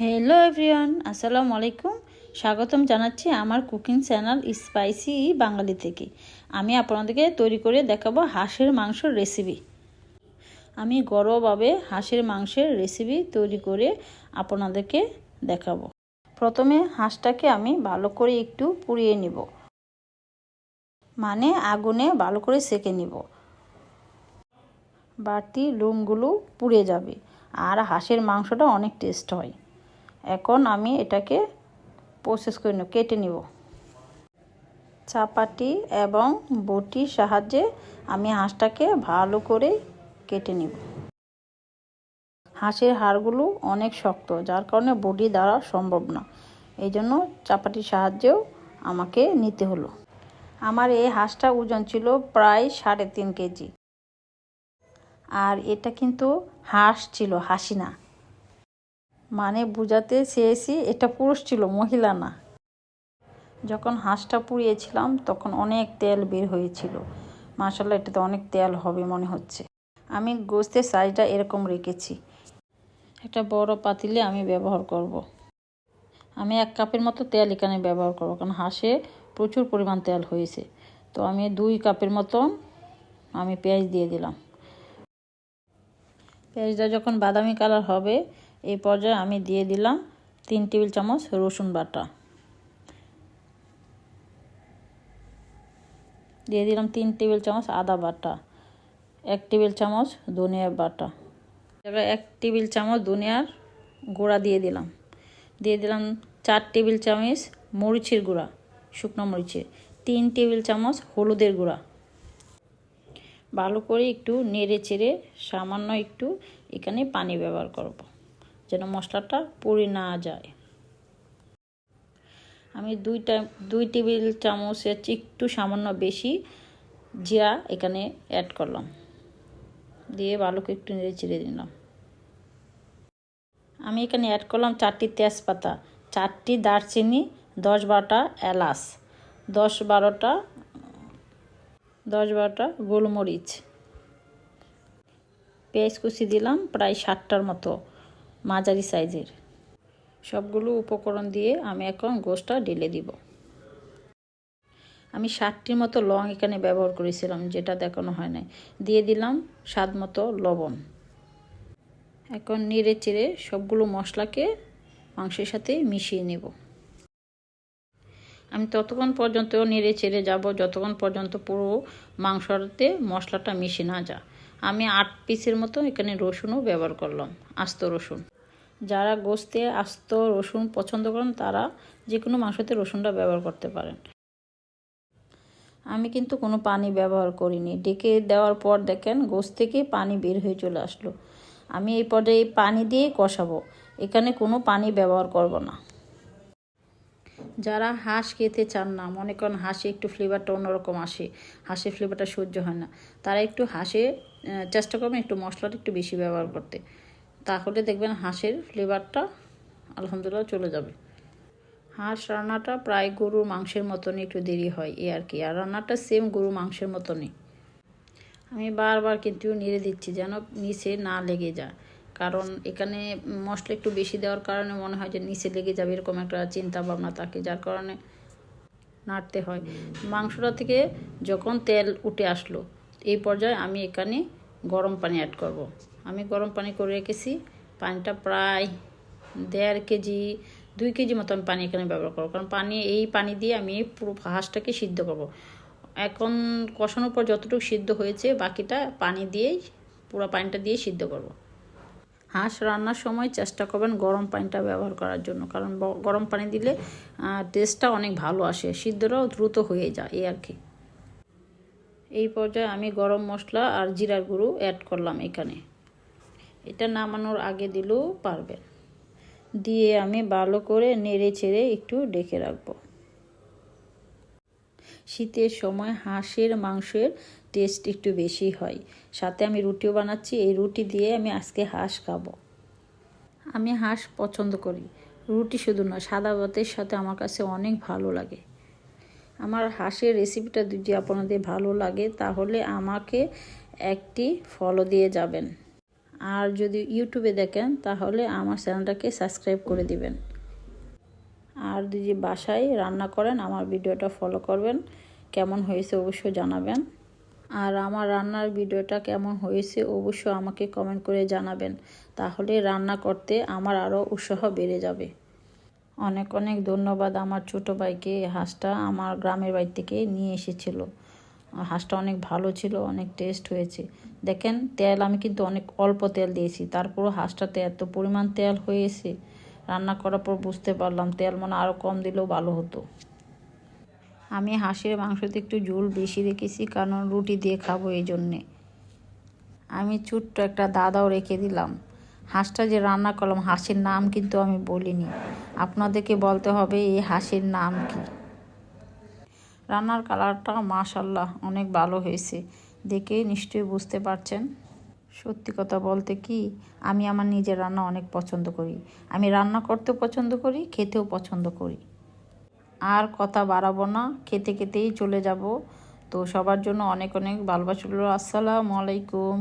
Hello everyone আসসালামু আলাইকুম স্বাগতম জানাচ্ছি আমার কুকিং চ্যানেল স্পাইসি বাঙালি থেকে। আমি আপনাদেরকে তৈরি করে দেখাবো হাঁসের মাংসর রেসিপি আমি ঘরোয়াভাবে হাঁসের মাংসের রেসিপি তৈরি করে আপনাদেরকে দেখাবো। প্রথমে হাঁসটাকে আমি ভালো করে একটু পুড়িয়ে নিব। মানে আগুনে ভালো করে সেকে নিব। বাড়তি লুমগুলো পুড়ে যাবে। আর হাঁসের মাংসটা অনেক টেস্ট হয়। এখন আমি এটাকে প্রসেস করে নেব, কেটে নিব। চাপাটি এবং বটির সাহায্যে আমি হাঁসটাকে ভালো করে কেটে নিব। হাঁসের হাড়গুলো অনেক শক্ত, যার কারণে বডি দ্বারা সম্ভব না। এই জন্য চাপাটির সাহায্যেও আমাকে নিতে হলো। আমার এই হাঁসটা ওজন ছিল প্রায় সাড়ে তিন কেজি। আর এটা কিন্তু হাঁস ছিল হাসি না মানে বুঝাতে চেয়েছি, এটা পুরুষ ছিল, মহিলা না। যখন হাঁসটা পুড়িয়েছিলাম, তখন অনেক তেল বের হয়েছিল। মাসাল্লাহ এটাতে অনেক তেল হবে মনে হচ্ছে। আমি গোস্তের সাইজটা এরকম রেখেছি। একটা বড় পাতিলে আমি ব্যবহার করব। আমি এক কাপের মতো তেল এখানে ব্যবহার করব, কারণ হাঁসে প্রচুর পরিমাণ তেল হয়েছে। তো আমি দুই কাপের মতন আমি পেঁয়াজ দিয়ে দিলাম। পেঁয়াজটা যখন বাদামি কালার হবে এই পর্যায়ে আমি দিয়ে দিলাম তিন টেবিল চামচ রসুন বাটা। দিয়ে দিলাম তিন টেবিল চামচ আদা বাটা, এক টেবিল চামচ ধনিয়ার বাটা। জায়গায় এক টেবিল চামচ ধনিয়ার গুঁড়া দিয়ে দিলাম। দিয়ে দিলাম চার টেবিল চামচ মরিচের গুঁড়া, শুকনো মরিচের। তিন টেবিল চামচ হলুদের গুঁড়া। ভালো করে একটু নেড়ে চেড়ে সামান্য একটু এখানে পানি ব্যবহার করব। যেন মশলাটা পুড়ে না যায়। আমি দুইটা, দুই টেবিল চামচের একটু সামান্য বেশি জিরা এখানে অ্যাড করলাম। দিয়ে ভালো করে একটু নেড়ে চেড়ে দিলাম আমি এখানে অ্যাড করলাম চারটি তেজপাতা, চারটি দারচিনি, দশ বারোটা এলাচ, দশ বারোটা দশ বারোটা গোলমরিচ। পেঁয়াজ কুচি দিলাম প্রায় ষাটটার মতো। মাঝারি সাইজের। সবগুলো উপকরণ দিয়ে আমি এখন গোষ্ঠটা ঢেলে দিব। আমি ষাটটির মতো লং এখানে ব্যবহার করেছিলাম, যেটা দেখানো হয় নাই। দিয়ে দিলাম স্বাদ মতো লবণ। এখন নেড়ে চেড়ে সবগুলো মশলাকে মাংসের সাথে মিশিয়ে নেব। আমি ততক্ষণ পর্যন্ত নেড়ে চেড়ে যাব, যতক্ষণ পর্যন্ত পুরো মাংসতে মশলাটা মিশে না যা আমি আট পিসের মতো এখানে রসুনও ব্যবহার করলাম, আস্ত রসুন। যারা গোস্তে আস্ত রসুন পছন্দ করেন, তারা যে কোনো মাংসতে রসুনটা ব্যবহার করতে পারেন। আমি কিন্তু কোনো পানি ব্যবহার করিনি। ডেকে দেওয়ার পর দেখেন, গোস্ত থেকে পানি বের হয়ে চলে আসলো। আমি এই পর্যায়ে পানি দিয়ে কষাবো। এখানে কোনো পানি ব্যবহার করব না। যারা হাঁস খেতে চান না, মনে করেন হাঁসে একটু ফ্লেভারটা অন্যরকম আসে হাঁসের ফ্লেভারটা সহ্য হয় না, তারা একটু হাঁসে চেষ্টা করবেন একটু মশলাটা একটু বেশি ব্যবহার করতে, তাহলে দেখবেন হাঁসের ফ্লেভারটা আলহামদুলিল্লাহ চলে যাবে। হাঁস রান্নাটা প্রায় গরুর মাংসের মতনই একটু দেরি হয় এ আর কি, আর রান্নাটা সেম গরু মাংসের মতনই। আমি বারবার কিন্তু নেড়ে দিচ্ছি যেন নিচে না লেগে যায়। কারণ এখানে মশলা একটু বেশি দেওয়ার কারণে মনে হয় যে নিচে লেগে যাবে এরকম একটা চিন্তা ভাবনা থাকে, যার কারণে নাড়তে হয় মাংসটা থেকে যখন তেল উঠে আসলো, এই পর্যায়ে আমি এখানে গরম পানি অ্যাড করব। আমি গরম পানি করে রেখেছি, পানিটা প্রায় দেড় কেজি, দুই কেজি মতো আমি পানি এখানে ব্যবহার করব কারণ পানি, এই পানি দিয়ে আমি পুরো হাঁসটাকে সিদ্ধ করব। এখন কষানোর পর যতটুকু সিদ্ধ হয়েছে, বাকিটা পানি দিয়েই, পুরো পানিটা দিয়ে সিদ্ধ করব। হাঁস রান্নার সময় চেষ্টা করবেন গরম পানিটা ব্যবহার করার জন্য। কারণ গরম পানি দিলে টেস্টটা অনেক ভালো আসে, সিদ্ধটাও দ্রুত হয়ে যায়, এই আর কি। এই পর্যায়ে আমি গরম মশলা আর জিরার গুঁড়ো অ্যাড করলাম এখানে। এটা নামানোর আগে দিলেও পারবেন। দিয়ে আমি ভালো করে নেড়ে ছেড়ে একটু ডেকে রাখব। শীতের সময় হাঁসের, মাংসের টেস্ট একটু বেশি হয়। সাথে আমি রুটিও বানাচ্ছি, এই রুটি দিয়ে আমি আজকে হাঁস খাব। আমি হাঁস পছন্দ করি। রুটি শুধু নয়, সাদা ভাতের সাথে আমার কাছে অনেক ভালো লাগে। আমার হাঁসের রেসিপিটা যদি আপনাদের ভালো লাগে, তাহলে আমাকে একটি ফলো দিয়ে যাবেন। আর যদি ইউটিউবে দেখেন, তাহলে আমার চ্যানেলটাকে সাবস্ক্রাইব করে দিবেন। আর যদি বাসায় রান্না করেন, আমার ভিডিওটা ফলো করবেন। কেমন হয়েছে অবশ্যই জানাবেন। আর আমার রান্নার ভিডিওটা কেমন হয়েছে অবশ্যই আমাকে কমেন্ট করে জানাবেন। তাহলে রান্না করতে আমার আরও উৎসাহ বেড়ে যাবে। অনেক অনেক ধন্যবাদ আমার ছোটো ভাইকে হাঁসটা আমার গ্রামের বাড়ি থেকে নিয়ে এসেছিল। হাঁসটা অনেক ভালো ছিল, অনেক টেস্ট হয়েছে। দেখেন তেল, আমি কিন্তু অনেক অল্প তেল দিয়েছি, তারপরও হাঁসটাতে এত পরিমাণ তেল হয়েছে। রান্না করার পর বুঝতে পারলাম তেল মানে আরও কম দিলেও ভালো হতো। আমি হাঁসের মাংসতে একটু ঝোল বেশি রেখেছি, কারণ রুটি দিয়ে খাব এই জন্যে। আমি ছোট্ট একটা দাদাও রেখে দিলাম। হাঁসটা যে রান্না করলাম, হাঁসের নাম কিন্তু আমি বলিনি। আপনাদেরকে বলতে হবে এই হাঁসের নাম কি? রান্নার কালারটা মাশাল্লাহ অনেক ভালো হয়েছে। দেখে নিশ্চয়ই বুঝতে পারছেন। সত্যি কথা বলতে কি, আমি আমার নিজের রান্না অনেক পছন্দ করি। আমি রান্না করতেও পছন্দ করি, খেতেও পছন্দ করি। আর কথা বাড়াবো না, খেতে খেতেই চলে যাব। তো সবার জন্য অনেক অনেক ভালোবাসা আসসালামু আলাইকুম।